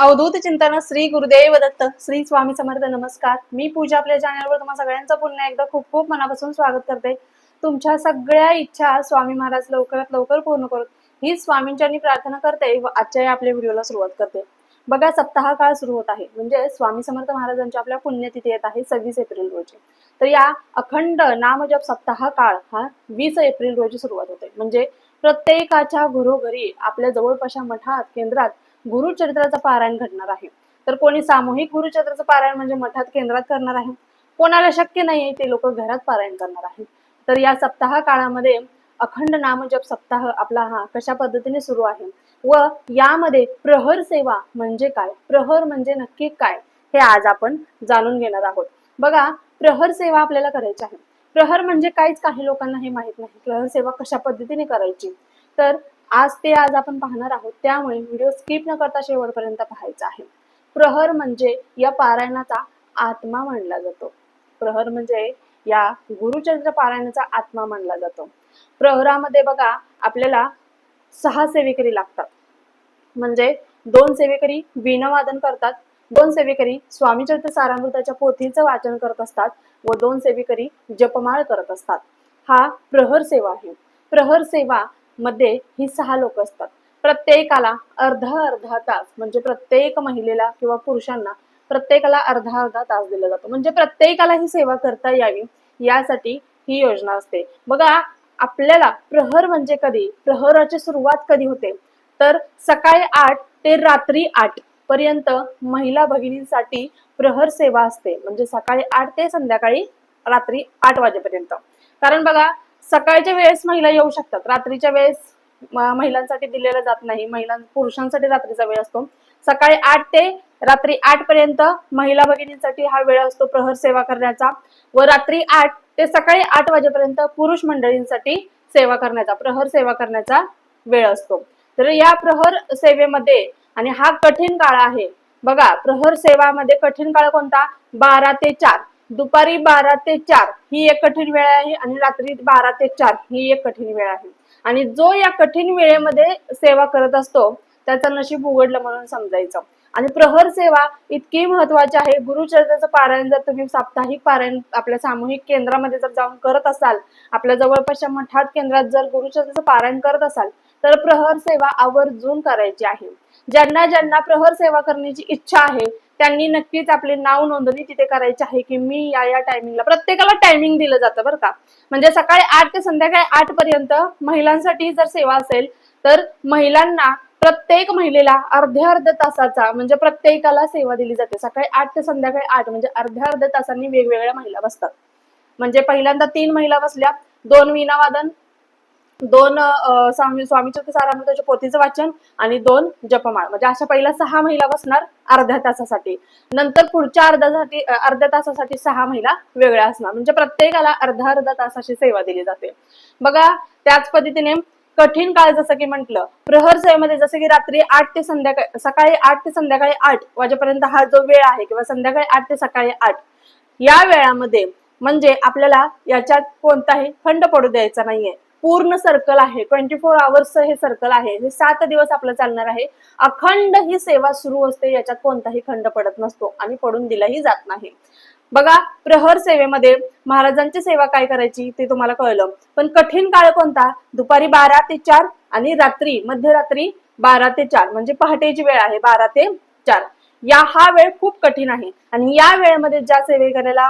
अवधूत चिंतन श्री गुरुदेव दत्त श्री स्वामी समर्थ नमस्कार. मी पूजा आपल्या चॅनलवर तुम्हाला सगळ्यांचं पुन्हा एकदा खूप खूप मनापासून स्वागत करते. तुमच्या सगळ्या इच्छा स्वामी महाराज लवकरात लवकर पूर्ण करून ही स्वामींच्यांनी प्रार्थना करते व आजच्या या आपल्या व्हिडिओला सुरुवात करते. बघा सप्ताह काळ सुरू होत आहे. म्हणजे स्वामी समर्थ महाराजांची आपल्या पुण्यतिथी येत आहे सव्वीस एप्रिल रोजी. तर या अखंड नामजप सप्ताह काळ हा वीस एप्रिल रोजी सुरुवात होते. म्हणजे प्रत्येकाच्या घरोघरी आपल्या जवळपासच्या मठात केंद्रात गुरुचरित्राचं पारायण घडणार आहे. तर कोणी सामूहिक गुरुचरित्राचं पारायण म्हणजे मठात केंद्रात करणार आहे? कोणाला शक्य नाही ते लोक घरात पारायण करणार आहेत. तर या सप्ताह काळामध्ये अखंड नामजप सप्ताह आपला हा कशा पद्धतीने सुरू आहे? व यामध्ये प्रहर सेवा म्हणजे काय? प्रहर म्हणजे नक्की काय? हे आज आपण जाणून घेणार आहोत. बघा प्रहर सेवा आपल्याला करायची आहे. प्रहर म्हणजे काहीच काही लोकांना हे माहीत नाही. प्रहर सेवा कशा पद्धतीने करायची? तर आज ते आज आपण पाहणार आहोत. त्यामुळे व्हिडिओ स्किप न करता शेवटपर्यंत पाहायचा आहे. प्रहर म्हणजे या पारायणाचा आत्मा मानला जातो. प्रहर म्हणजे या गुरुचरित्र पारायणाचा आत्मा मानला जातो. प्रहरामध्ये बघा आपल्याला सहा सेवेकरी लागतात. म्हणजे दोन सेवेकरी वीणवादन करतात दोन सेवेकरी स्वामीचरित्र सारामृताच्या पोथीचं वाचन करत असतात व दोन सेवेकरी जपमाळ करत असतात. हा प्रहर सेवा आहे. प्रहर सेवा मध्ये ही सहा लोक असतात. प्रत्येकाला अर्धा अर्धा तास म्हणजे प्रत्येक महिलेला किंवा पुरुषांना प्रत्येकाला अर्धा अर्धा तास दिला जातो. म्हणजे प्रत्येकाला ही सेवा करता यावी यासाठी ही योजना असते. बघा आपल्याला प्रहर म्हणजे कधी? प्रहराची सुरुवात कधी होते? तर सकाळी आठ ते रात्री आठ पर्यंत महिला भगिनींसाठी प्रहर सेवा असते. म्हणजे सकाळी आठ ते संध्याकाळी रात्री आठ वाजेपर्यंत. कारण बघा सकाळच्या वेळेस महिला येऊ शकतात. रात्रीच्या वेळेस महिलांसाठी दिलेला जात नाही. महिला पुरुषांसाठी रात्रीचा वेळ असतो. सकाळी आठ ते रात्री आठ पर्यंत महिला भगिनींसाठी हा वेळ असतो प्रहर सेवा करण्याचा व रात्री आठ ते सकाळी आठ वाजेपर्यंत पुरुष मंडळींसाठी सेवा करण्याचा प्रहर सेवा करण्याचा वेळ असतो. तर या प्रहर सेवेमध्ये आणि हा कठीण काळ आहे. बघा प्रहर सेवामध्ये कठीण काळ कोणता? बारा ते चार. दुपारी बारा ते चार ही एक कठीण वेळ आहे आणि रात्री बारा ते चार ही एक कठीण वेळ आहे. आणि जो या कठीण वेळेमध्ये सेवा करत असतो त्याचं नशीब उघडलं म्हणून समजायचं. आणि प्रहर सेवा इतकी महत्वाची आहे. गुरुचरित्राचं पारायण जर तुम्ही साप्ताहिक पारायण आपल्या सामूहिक केंद्रामध्ये जर जाऊन करत असाल आपल्या जवळपासच्या मठात केंद्रात जर गुरुचरित्राचं पारायण करत असाल तर प्रहर सेवा आवर्जून करायची आहे. ज्यांना ज्यांना प्रहर सेवा करण्याची इच्छा आहे त्यांनी नक्कीच आपले नाव नोंदणी तिथे करायची आहे की मी या या टायमिंगला प्रत्येकाला टायमिंग दिलं जातं बरं का. म्हणजे सकाळी आठ ते संध्याकाळी आठ पर्यंत महिलांसाठी जर सेवा असेल तर महिलांना प्रत्येक महिलेला अर्ध्या अर्ध्या तासाचा म्हणजे प्रत्येकाला सेवा दिली जाते. सकाळी आठ ते संध्याकाळी आठ म्हणजे अर्ध्या अर्ध्या तासांनी वेगवेगळ्या महिला बसतात. म्हणजे पहिल्यांदा तीन महिला बसल्या दोन विणावादन दोन स्वामी स्वामी स्वामीचरित्र सारामृताच्या पोथीचं वाचन आणि दोन जपमाळ. म्हणजे अशा पहिल्या सहा महिला बसणार अर्ध्या तासासाठी. नंतर पुढच्या अर्ध्यासाठी अर्ध्या तासासाठी सहा महिला वेगळ्या असणार. म्हणजे प्रत्येकाला अर्धा अर्धा तासाची सेवा दिली जाते. बघा त्याच पद्धतीने कठीण काळ जसं की म्हटलं प्रहर सेवेमध्ये जसं की रात्री आठ ते संध्याकाळी सकाळी आठ ते संध्याकाळी आठ वाजेपर्यंत हा जो वेळ आहे किंवा संध्याकाळी आठ ते सकाळी आठ या वेळामध्ये म्हणजे आपल्याला याच्यात कोणताही खंड पडू द्यायचा नाहीये. पूर्ण सर्कल आहे. ट्वेंटी फोर आवर्स हे सर्कल आहे. हे सात दिवस आपलं चालणार आहे. अखंड ही सेवा सुरू असते याच्यात कोणताही खंड पडत नसतो. आणि पडून दिलाही जात नाही. बघा प्रहर सेवेमध्ये महाराजांची सेवा काय करायची ते तुम्हाला कळलं. पण कठीण काळ कोणता? दुपारी बारा ते चार आणि रात्री मध्यरात्री बारा ते चार. म्हणजे पहाटेची वेळ आहे बारा ते चार. या हा वेळ खूप कठीण आहे. आणि या वेळेमध्ये ज्या सेवेकऱ्याला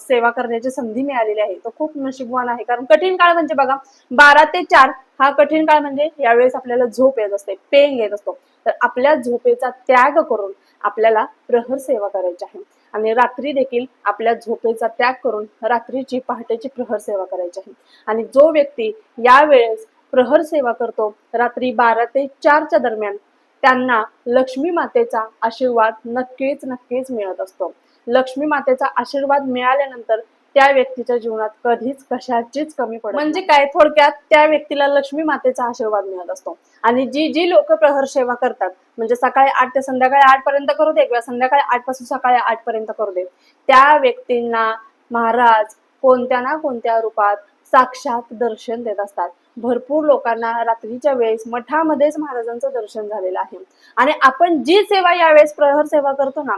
सेवा करण्याची संधी मिळालेली आहे तो खूप नशीबवान आहे. कारण कठीण काळ म्हणजे बघा बारा ते चार हा कठीण काळ म्हणजे यावेळेस आपल्याला झोप येत असते पेंग येत असतो. तर आपल्या झोपेचा त्याग करून आपल्याला प्रहर सेवा करायची आहे. आणि रात्री देखील आपल्या झोपेचा त्याग करून रात्रीची पहाटेची प्रहर सेवा करायची आहे. आणि जो व्यक्ती या वेळेस प्रहर सेवा करतो रात्री बारा ते चारच्या दरम्यान त्यांना लक्ष्मी मातेचा आशीर्वाद नक्कीच नक्कीच मिळत असतो. लक्ष्मी मातेचा आशीर्वाद मिळाल्यानंतर त्या व्यक्तीच्या जीवनात कधीच कशाचीच कमी पडत म्हणजे काय? थोडक्यात त्या व्यक्तीला लक्ष्मी मातेचा आशीर्वाद मिळत असतो. आणि जी जी लोक प्रहर सेवा करतात म्हणजे सकाळी आठ ते संध्याकाळी आठ पर्यंत करू दे किंवा संध्याकाळी आठपासून सकाळी आठ पर्यंत करू दे त्या व्यक्तींना महाराज कोणत्या ना कोणत्या रूपात साक्षात दर्शन देत असतात. भरपूर लोकांना रात्रीच्या वेळेस मठामध्येच महाराजांचं दर्शन झालेलं आहे. आणि आपण जी सेवा यावेळेस प्रहर सेवा करतो ना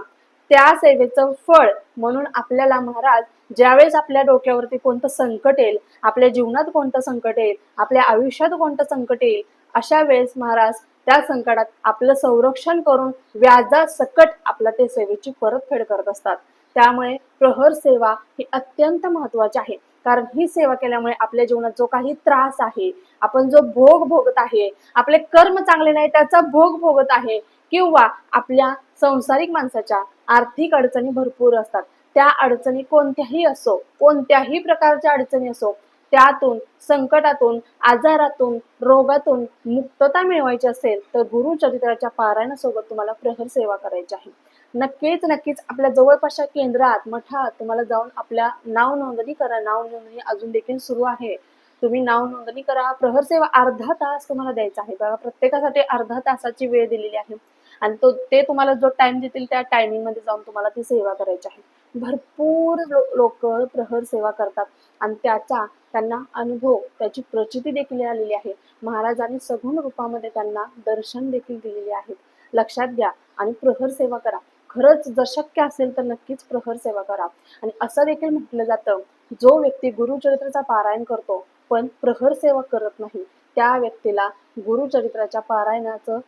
त्या सेवेचं फळ म्हणून आपल्याला महाराज ज्यावेळेस आपल्या डोक्यावरती कोणतं संकट येईल आपल्या जीवनात कोणतं संकट येईल आपल्या आयुष्यात कोणतं संकट येईल अशा वेळेस महाराज त्या संकटात आपलं संरक्षण करून व्याजा सकट आपल्या ते सेवेची परतफेड करत असतात. त्यामुळे प्रहर सेवा ही अत्यंत महत्वाची आहे. कारण ही सेवा केल्यामुळे आपल्या जीवनात जो काही त्रास आहे आपण जो भोग भोगत आहे आपले कर्म चांगले नाही त्याचा भोग भोगत आहे किंवा आपल्या संसारिक माणसाच्या आर्थिक अडचणी भरपूर असतात. त्या अडचणी कोणत्याही असो कोणत्याही प्रकारच्या अडचणी असो त्यातून संकटातून आजारातून रोगातून मुक्तता मिळवायची असेल तर गुरुचरित्राच्या पारायणासोबत तुम्हाला प्रहर सेवा करायची आहे. नक्कीच नक्कीच आपल्या जवळपासच्या केंद्रात मठात तुम्हाला जाऊन आपल्या नाव नोंदणी करा. नाव नोंदणी अजून देखील सुरू आहे. तुम्ही नाव नोंदणी करा. प्रहर सेवा अर्धा तास तुम्हाला द्यायचा आहे. बघा प्रत्येकासाठी अर्धा तासाची वेळ दिलेली आहे. आणि तो ते तुम्हाला जो टाइम देतील त्या टायमिंगमध्ये जाऊन तुम्हाला ती सेवा करायची आहे. भरपूर लोक प्रहर सेवा करतात. आणि त्याचा त्यांना अनुभव त्याची प्रचिती देखील आलेली आहे. महाराजांनी सगुण रूपामध्ये त्यांना दर्शन देखील दिलेले आहेत. लक्षात घ्या आणि प्रहर सेवा करा. खरंच जर शक्य असेल तर नक्कीच प्रहर सेवा करा. आणि असं देखील म्हटलं जातं जो व्यक्ती गुरुचरित्राचा पारायण करतो पण प्रहर सेवा करत नाही त्या व्यक्तीला गुरुचरित्राच्या पारायणाचं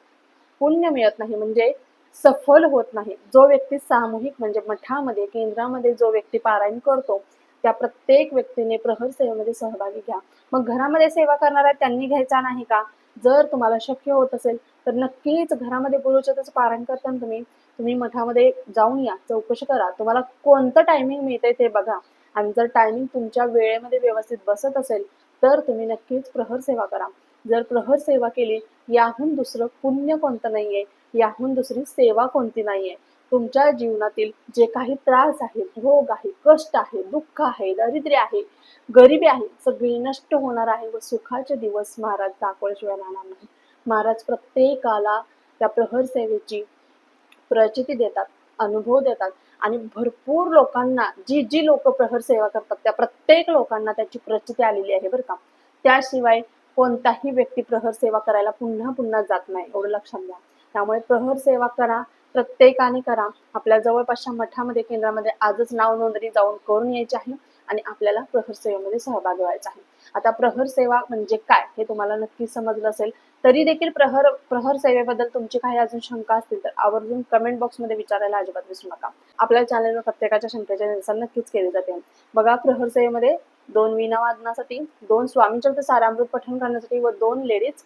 पुण्य मिळत नाही म्हणजे सफल होत नाही. जो व्यक्ती सामूहिक म्हणजे मठामध्ये केंद्रामध्ये जो व्यक्ती पारायण करतो त्या प्रत्येक व्यक्तीने प्रहर सेवेमध्ये सहभागी घ्या. मग घरामध्ये सेवा करणाऱ्या त्यांनी घ्यायचा नाही का? जर तुम्हाला शक्य होत असेल तर नक्कीच घरामध्ये गुरुचरित्राचं पारायण करताना तुम्ही. तुम्ही मठामध्ये जाऊन या चौकशी करा. तुम्हाला कोणतं टायमिंग मिळतंय ते बघा. आणि जर टायमिंग तुमच्या वेळेमध्ये व्यवस्थित बसत असेल तर तुम्ही नक्कीच प्रहर सेवा करा. जर प्रहर सेवा केली याहून दुसरं पुण्य कोणतं नाहीये? याहून दुसरी सेवा कोणती नाहीये? तुमच्या जीवनातील जे काही त्रास आहे भोग आहे कष्ट आहे दुःख आहे दारिद्र्य आहे गरिबी आहे सगळी नष्ट होणार आहे व सुखाचे दिवस महाराज दाखवल्याशिवाय राहणार नाही महाराज प्रत्येकाला त्या प्रहर सेवेची प्रचिती देतात अनुभव देतात आणि भरपूर लोकांना जी जी लोक प्रहर सेवा करतात त्या प्रत्येक लोकांना त्याची प्रचिती आलेली आहे बरं का. त्याशिवाय कोणताही व्यक्ती प्रहर सेवा करायला पुन्हा पुन्हा जात नाही एवढं लक्षात घ्या. त्यामुळे प्रहर सेवा करा प्रत्येकाने करा. आपल्या जवळपासच्या मठामध्ये केंद्रामध्ये आजच नाव नोंदणी जाऊन करून यायची आहे आणि आपल्याला प्रहर सेवेमध्ये सहभागी व्हायचा आहे. आता प्रहर सेवा म्हणजे काय हे तुम्हाला नक्की समजलं असेल तरी देखील प्रहर प्रहर सेवेबद्दल तुमची काही अजून शंका असतील तर आवर्जून कमेंट बॉक्समध्ये विचारायला अजिबात विसरू नका. आपल्या चॅनलवर प्रत्येकाच्या शंकेचे निरसन नक्कीच केले जाते. बघा प्रहर सेवेमध्ये दोन विनावादनासाठी दोन स्वामीचरित्र सारामृत पठण करण्यासाठी व दोन लेडीज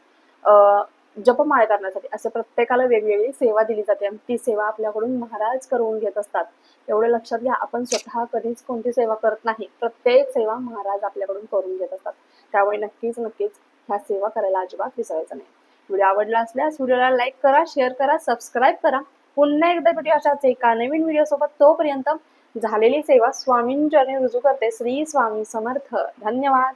जपमाळ करण्यासाठी असं प्रत्येकाला वेगवेगळी सेवा दिली जाते आणि ती सेवा आपल्याकडून महाराज करून घेत असतात. एवढं लक्षात घ्या आपण स्वतः कधीच कोणती सेवा करत नाही. प्रत्येक सेवा महाराज आपल्याकडून करून घेत असतात. त्यामुळे नक्कीच नक्कीच ह्या सेवा करायला अजिबात विसरायचं नाही. व्हिडिओ आवडला असल्यास व्हिडिओला लाईक करा शेअर करा सबस्क्राईब करा. पुन्हा एकदा भेटू अशाच एका नवीन व्हिडिओसोबत. तोपर्यंत झालेली सेवा स्वामींच्या रुजू करते. श्री स्वामी समर्थ. धन्यवाद.